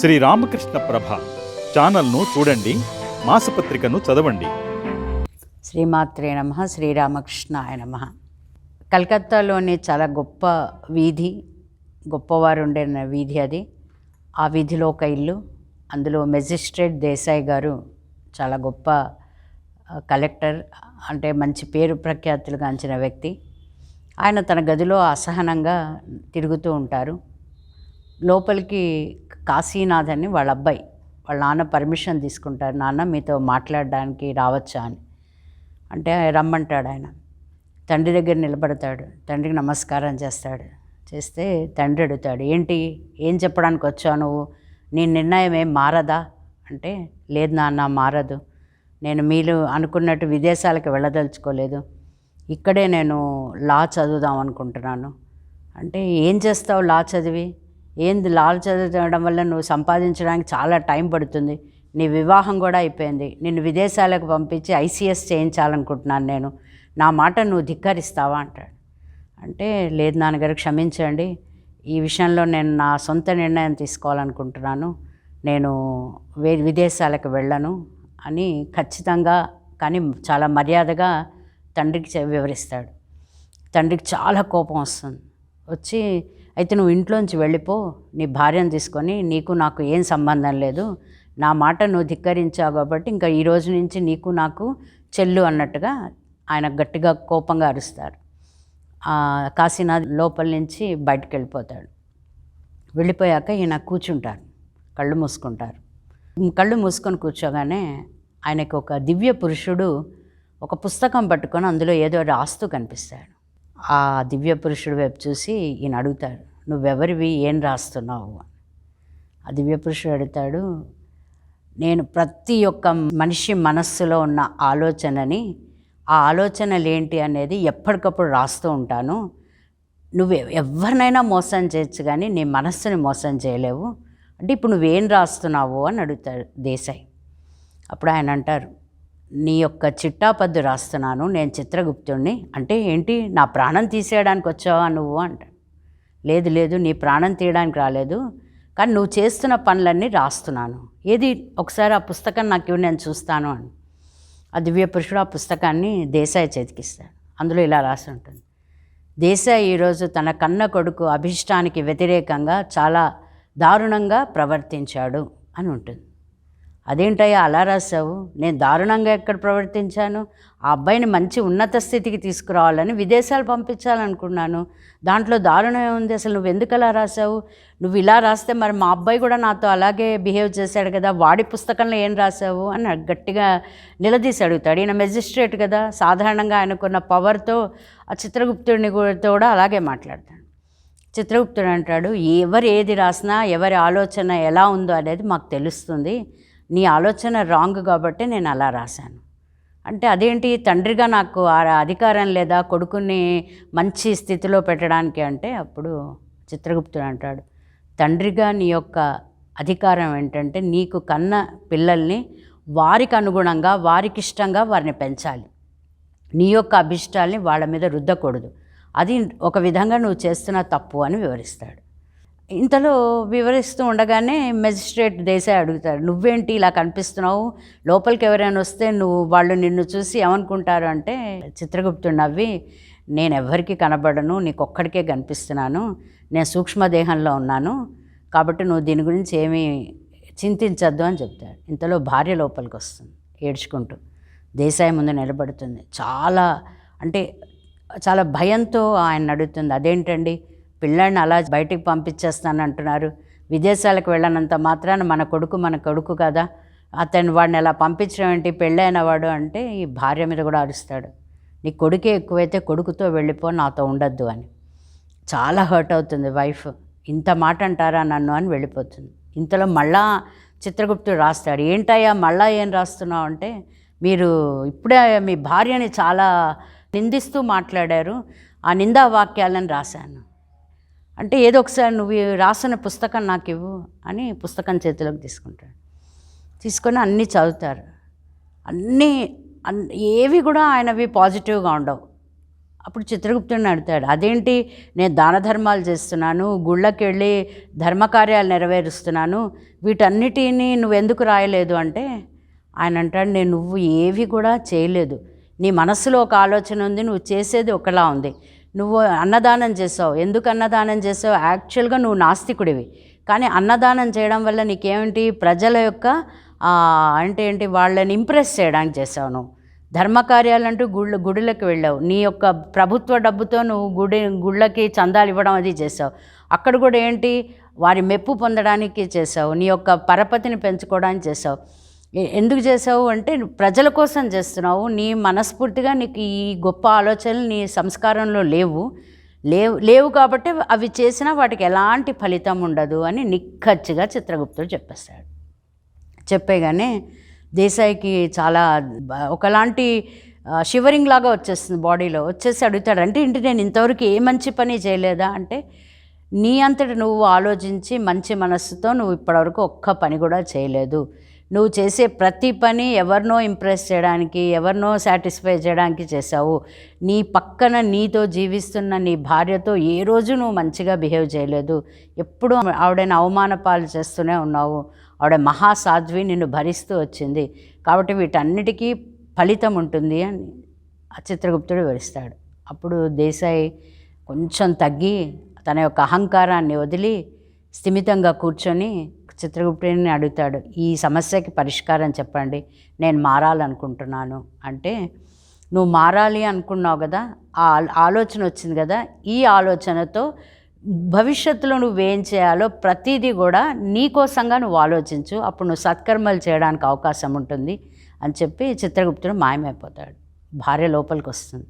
శ్రీ రామకృష్ణ ప్రభ. ఛానల్ను చూడండి మాసపత్రికను చదవండి. శ్రీమాత్రే నమ శ్రీరామకృష్ణాయ నమ. కలకత్తాలోని చాలా గొప్ప వీధి గొప్పవారు ఉండే వీధి అది. ఆ వీధిలో ఒక ఇల్లు అందులో మెజిస్ట్రేట్ దేశాయ్ గారు చాలా గొప్ప కలెక్టర్ అంటే మంచి పేరు ప్రఖ్యాతులు గాంచిన వ్యక్తి. ఆయన తన గదిలో అసహనంగా తిరుగుతూ ఉంటారు. లోపలికి కాశీనాథ్ అని వాళ్ళ అబ్బాయి వాళ్ళ నాన్న పర్మిషన్ తీసుకుంటారు. నాన్న మీతో మాట్లాడడానికి రావచ్చా అని. అంటే రమ్మంటాడు ఆయన. తండ్రి దగ్గర నిలబడతాడు. తండ్రికి నమస్కారం చేస్తాడు. చేస్తే తండ్రి అడుగుతాడు ఏంటి? ఏం చెప్పడానికి వచ్చావు నువ్వు? నీ నిర్ణయం ఏం మారదా? అంటే లేదు నాన్న మారదు. నేను మీరు అనుకున్నట్టు విదేశాలకు వెళ్ళదలుచుకోలేదు. ఇక్కడే నేను లా చదువుదాం అనుకుంటున్నాను. అంటే ఏం చేస్తావు లా చదివి? ఏంది లా చదవడం వల్ల నువ్వు సంపాదించడానికి చాలా టైం పడుతుంది. నీ వివాహం కూడా అయిపోయింది. నిన్ను విదేశాలకు పంపించి ఐసీఎస్ చేయించాలనుకుంటున్నాను నేను. నా మాట నువ్వు ధిక్కరిస్తావా? అంటాడు. అంటే లేదు నాన్నగారు క్షమించండి. ఈ విషయంలో నేను నా సొంత నిర్ణయం తీసుకోవాలనుకుంటున్నాను. నేను వే విదేశాలకు వెళ్ళను అని ఖచ్చితంగా కానీ చాలా మర్యాదగా తండ్రికి వివరిస్తాడు. తండ్రికి చాలా కోపం వస్తుంది. వచ్చి అయితే నువ్వు ఇంట్లోంచి వెళ్ళిపో నీ భార్యను తీసుకొని నీకు నాకు ఏం సంబంధం లేదు. నా మాట నువ్వు ధిక్కరించావు కాబట్టి ఇంకా ఈ రోజు నుంచి నీకు నాకు చెల్లు అన్నట్టుగా ఆయన గట్టిగా కోపంగా అరుస్తారు. కాశీనాథ్ లోపల నుంచి బయటకు వెళ్ళిపోతాడు. వెళ్ళిపోయాక ఈయన కూర్చుంటారు కళ్ళు మూసుకుంటారు. కళ్ళు మూసుకొని కూర్చోగానే ఆయనకు ఒక దివ్య పురుషుడు ఒక పుస్తకం పట్టుకొని అందులో ఏదో రాస్తూ కనిపిస్తాడు. ఆ దివ్య పురుషుడు వైపు చూసి ఈయన అడుగుతాడు నువ్వెవరివి? ఏం రాస్తున్నావు? ఆ దివ్య పురుషుడు అడుగుతాడు నేను ప్రతి ఒక్క మనిషి మనస్సులో ఉన్న ఆలోచనని ఆ ఆలోచనలు ఏంటి అనేది ఎప్పటికప్పుడు రాస్తూ ఉంటాను. నువ్వు ఎవరినైనా మోసం చేయొచ్చు కానీ నీ మనస్సుని మోసం చేయలేవు. అంటే ఇప్పుడు నువ్వేం రాస్తున్నావు? అని అడుగుతాడు దేశాయ్. అప్పుడు ఆయన అంటారు నీ యొక్క చిట్టాపద్దు రాస్తున్నాను నేను చిత్రగుప్తుడిని అంటే ఏంటి? నా ప్రాణం తీసేయడానికి వచ్చావా నువ్వు అంట. లేదు లేదు నీ ప్రాణం తీయడానికి రాలేదు. కానీ నువ్వు చేస్తున్న పనులన్నీ రాస్తున్నాను. ఏది? ఒకసారి ఆ పుస్తకం నాకు ఇవ్వు నేను చూస్తాను అని. ఆ దివ్య పురుషుడు ఆ పుస్తకాన్ని దేశాయి చేతికిస్తాడు అందులో ఇలా రాసి ఉంటుంది. దేశాయి ఈరోజు తన కన్న కొడుకు అభిష్టానికి వ్యతిరేకంగా చాలా దారుణంగా ప్రవర్తించాడు అని ఉంటుంది. అదేంటయ్యా అలా రాసావు నేను దారుణంగా ఎక్కడ ప్రవర్తించాను? ఆ అబ్బాయిని మంచి ఉన్నత స్థితికి తీసుకురావాలని విదేశాలు పంపించాలనుకున్నాను. దాంట్లో దారుణం ఏముంది? అసలు నువ్వు ఎందుకు అలా రాసావు నువ్వు ఇలా రాస్తే మరి మా అబ్బాయి కూడా నాతో అలాగే బిహేవ్ చేశాడు కదా? వాడి పుస్తకంలో ఏం రాసావు అని గట్టిగా నిలదీసి అడుగుతాడు ఈయన మెజిస్ట్రేట్ కదా? సాధారణంగా ఆయనకున్న పవర్తో ఆ చిత్రగుప్తుడిని కూడా- కూడా అలాగే మాట్లాడతాడు. చిత్రగుప్తుడు అంటాడు ఎవరు ఏది రాసినా ఎవరి ఆలోచన ఎలా ఉందో అనేది మాకు తెలుస్తుంది. నీ ఆలోచన రాంగ్ కాబట్టి నేను అలా రాశాను. అంటే అదేంటి? తండ్రిగా నాకు ఆ అధికారం లేదా? కొడుకుని మంచి స్థితిలో పెట్టడానికి అంటే అప్పుడు చిత్రగుప్తుడు అంటాడు తండ్రిగా నీ యొక్క అధికారం ఏంటంటే నీకు కన్న పిల్లల్ని వారికి అనుగుణంగా వారికి ఇష్టంగా వారిని పెంచాలి. నీ యొక్క అభిష్టాల్ని వాళ్ళ మీద రుద్దకూడదు. అది ఒక విధంగా నువ్వు చేస్తున్న తప్పు అని వివరిస్తాడు. ఇంతలో వివరిస్తూ ఉండగానే మెజిస్ట్రేట్ దేశాయ్ అడుగుతాడు నువ్వేంటి ఇలా కనిపిస్తున్నావు? లోపలికి ఎవరైనా వస్తే నువ్వు వాళ్ళు నిన్ను చూసి ఏమనుకుంటారు? అంటే చిత్రగుప్తుడు నవ్వి నేను ఎవరికి కనబడను నీకు ఒక్కడికే కనిపిస్తున్నాను నేను సూక్ష్మదేహంలో ఉన్నాను కాబట్టి నువ్వు దీని గురించి ఏమీ చింతించద్దు అని చెప్తాడు. ఇంతలో భార్య లోపలికి వస్తుంది ఏడ్చుకుంటూ దేశాయి ముందు నిలబడుతుంది. చాలా అంటే చాలా భయంతో ఆయన అడుగుతుంది అదేంటండి? పిల్లాడిని అలా బయటికి పంపించేస్తాను అంటున్నారు. విదేశాలకు వెళ్ళనంత మాత్రాన మన కొడుకు మన కొడుకు కదా. అతను వాడిని ఎలా పంపించడం ఏంటి? పెళ్ళైన వాడు అంటే ఈ భార్య మీద కూడా అరుస్తాడు. నీ కొడుకే ఎక్కువైతే కొడుకుతో వెళ్ళిపో నాతో ఉండొద్దు అని. చాలా హర్ట్ అవుతుంది వైఫ్. ఇంత మాట అంటారా నన్ను అని వెళ్ళిపోతుంది. ఇంతలో మళ్ళా చిత్రగుప్తుడు రాస్తాడు. ఏంటయ్యా మళ్ళా ఏం రాస్తున్నావు అంటే మీరు ఇప్పుడే మీ భార్యని చాలా నిందిస్తూ మాట్లాడారు. ఆ నిందా వాక్యాలను రాశాను. అంటే ఏదో ఒకసారి నువ్వు రాసిన పుస్తకం నాకు ఇవ్వు అని పుస్తకం చేతిలోకి తీసుకుంటాడు. తీసుకొని అన్నీ చదువుతారు. అన్నీ అన్ ఏవి కూడా ఆయనవి పాజిటివ్గా ఉండవు. అప్పుడు చిత్రగుప్తుడిని అడుగుతాడు అదేంటి? నేను దాన ధర్మాలు చేస్తున్నాను గుళ్ళకి వెళ్ళి ధర్మకార్యాలు నెరవేరుస్తున్నాను వీటన్నిటినీ నువ్వు ఎందుకు రాయలేదు? అంటే ఆయన అంటాడు నేను నువ్వు ఏవి కూడా చేయలేదు. నీ మనస్సులో ఒక ఆలోచన ఉంది నువ్వు చేసేది ఒకలా ఉంది. నువ్వు అన్నదానం చేసావు. ఎందుకు అన్నదానం చేసావు? యాక్చువల్గా నువ్వు నాస్తికుడివి. కానీ అన్నదానం చేయడం వల్ల నీకేమిటి? ప్రజల యొక్క అంటే ఏంటి? వాళ్ళని ఇంప్రెస్ చేయడానికి చేసావు నువ్వు. ధర్మకార్యాలంటూ గుళ్ళు గుడులకు వెళ్ళావు. నీ యొక్క ప్రభుత్వ డబ్బుతో నువ్వు గుడి గుళ్ళకి చందాలు ఇవ్వడం అది చేసావు. అక్కడ కూడా ఏంటి? వారి మెప్పు పొందడానికి చేసావు. నీ యొక్క పరపతిని పెంచుకోవడానికి చేసావు. ఎందుకు చేసావు అంటే ప్రజల కోసం చేస్తున్నావు. నీ మనస్ఫూర్తిగా నీకు ఈ గొప్ప ఆలోచనలు నీ సంస్కారంలో లేవు. లేవు లేవు కాబట్టి అవి చేసినా వాటికి ఎలాంటి ఫలితం ఉండదు అని నిక్కచ్చిగా చిత్రగుప్తుడు చెప్పేస్తాడు. చెప్పేగానే దేశాయికి చాలా ఒకలాంటి షివరింగ్ లాగా వచ్చేస్తుంది బాడీలో. వచ్చేసి అడుగుతాడు అంటే ఏంటి నేను ఇంతవరకు ఏ మంచి పని చేయలేదా? అంటే నీ అంతటి నువ్వు ఆలోచించి మంచి మనస్సుతో నువ్వు ఇప్పటివరకు ఒక్క పని కూడా చేయలేదు. నువ్వు చేసే ప్రతి పని ఎవరినో ఇంప్రెస్ చేయడానికి ఎవరినో సాటిస్ఫై చేయడానికి చేసావు నీ పక్కన నీతో జీవిస్తున్న నీ భార్యతో ఏ రోజు నువ్వు మంచిగా బిహేవ్ చేయలేదు. ఎప్పుడూ ఆవిడని అవమాన పాలు చేస్తూనే ఉన్నావు. ఆవిడ మహాసాధ్వి నిన్ను భరిస్తూ వచ్చింది. కాబట్టి వీటన్నిటికీ ఫలితం ఉంటుంది అని చిత్రగుప్తుడు వివరిస్తాడు. అప్పుడు దేశాయి కొంచెం తగ్గి తన యొక్క అహంకారాన్ని వదిలి స్థిమితంగా కూర్చొని చిత్రగుప్తుడిని అడుగుతాడు ఈ సమస్యకి పరిష్కారం చెప్పండి నేను మారాలనుకుంటున్నాను. అంటే నువ్వు మారాలి అనుకున్నావు కదా ఆ ఆలోచన వచ్చింది కదా ఈ ఆలోచనతో భవిష్యత్తులో నువ్వేం చేయాలో ప్రతిదీ కూడా నీకోసంగా నువ్వు ఆలోచించు అప్పుడు నువ్వు సత్కర్మలు చేయడానికి అవకాశం ఉంటుంది అని చెప్పి చిత్రగుప్తుడు మాయమైపోతాడు భార్య లోపలికి వస్తుంది.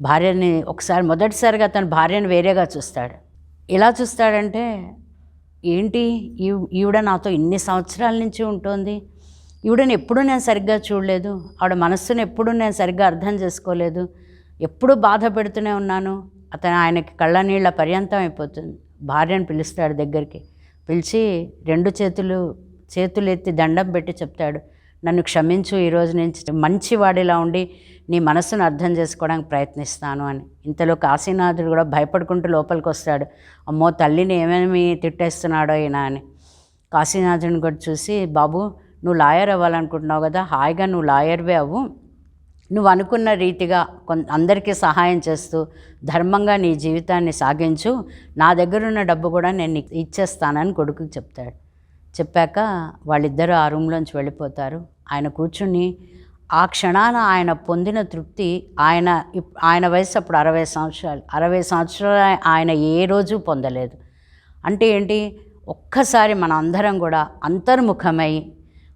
భార్యని ఒకసారి మొదటిసారిగా తన భార్యను వేరేగా చూస్తాడు. ఎలా చూస్తాడంటే ఏంటి? ఈవిడ నాతో ఇన్ని సంవత్సరాల నుంచి ఉంటుంది. ఈవిడని ఎప్పుడూ నేను సరిగ్గా చూడలేదు. ఆవిడ మనస్సును ఎప్పుడూ నేను సరిగ్గా అర్థం చేసుకోలేదు. ఎప్పుడూ బాధ పెడుతూనే ఉన్నాను. అతను ఆయనకి కళ్ళ నీళ్ళ పర్యంతం అయిపోతుంది. భార్యను పిలుస్తాడు దగ్గరికి. పిలిచి రెండు చేతులు చేతులు ఎత్తి దండం పెట్టి చెప్తాడు. నన్ను క్షమించు ఈరోజు నుంచి వాడిలా ఉండి నీ మనసును అర్థం చేసుకోవడానికి ప్రయత్నిస్తాను అని. ఇంతలో కాశీనాథుడు కూడా భయపడుకుంటూ లోపలికి వస్తాడు. అమ్మో తల్లిని ఏమేమి తిట్టేస్తున్నాడో ఈయన అని. కాశీనాథుని కూడా చూసి బాబు నువ్వు లాయర్ అవ్వాలనుకుంటున్నావు కదా హాయిగా నువ్వు లాయర్వే అవ్వు. నువ్వు అనుకున్న రీతిగా కొన్ అందరికీ సహాయం చేస్తూ ధర్మంగా నీ జీవితాన్ని సాగించు. నా దగ్గర ఉన్న డబ్బు కూడా నేను ఇచ్చేస్తానని కొడుకుకి చెప్తాడు. చెప్పాక వాళ్ళిద్దరూ ఆ రూమ్లోంచి వెళ్ళిపోతారు. ఆయన కూర్చుని ఆ క్షణాన ఆయన పొందిన తృప్తి ఆయన ఇప్- ఆయన వయసు అప్పుడు అరవై సంవత్సరాలు అరవై సంవత్సరాలు ఆయన ఏ రోజు పొందలేదు. అంటే ఏంటి? ఒక్కసారి మన అందరం కూడా అంతర్ముఖమై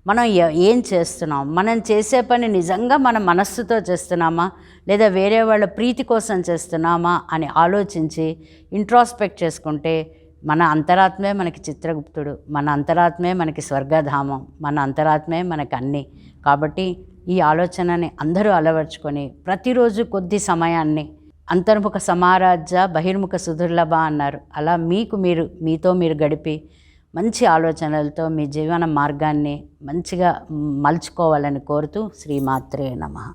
మనం ఏం చేస్తున్నాం? మనం చేసే పని నిజంగా మన మనస్సుతో చేస్తున్నామా? లేదా వేరే వాళ్ళ ప్రీతి కోసం చేస్తున్నామా? అని ఆలోచించి ఇంట్రాస్పెక్ట్ చేసుకుంటే మన అంతరాత్మే మనకి చిత్రగుప్తుడు మన అంతరాత్మే మనకి స్వర్గధామం మన అంతరాత్మే మనకి అన్నీ. కాబట్టి ఈ ఆలోచనని అందరూ అలవర్చుకొని ప్రతిరోజు కొద్ది సమయాన్ని అంతర్ముఖ సమారాజ్య బహిర్ముఖ సుధుర్లభ అన్నారు. అలా మీకు మీరు మీతో మీరు గడిపి మంచి ఆలోచనలతో మీ జీవన మార్గాన్ని మంచిగా మలుచుకోవాలని కోరుతూ శ్రీమాత్రే నమ.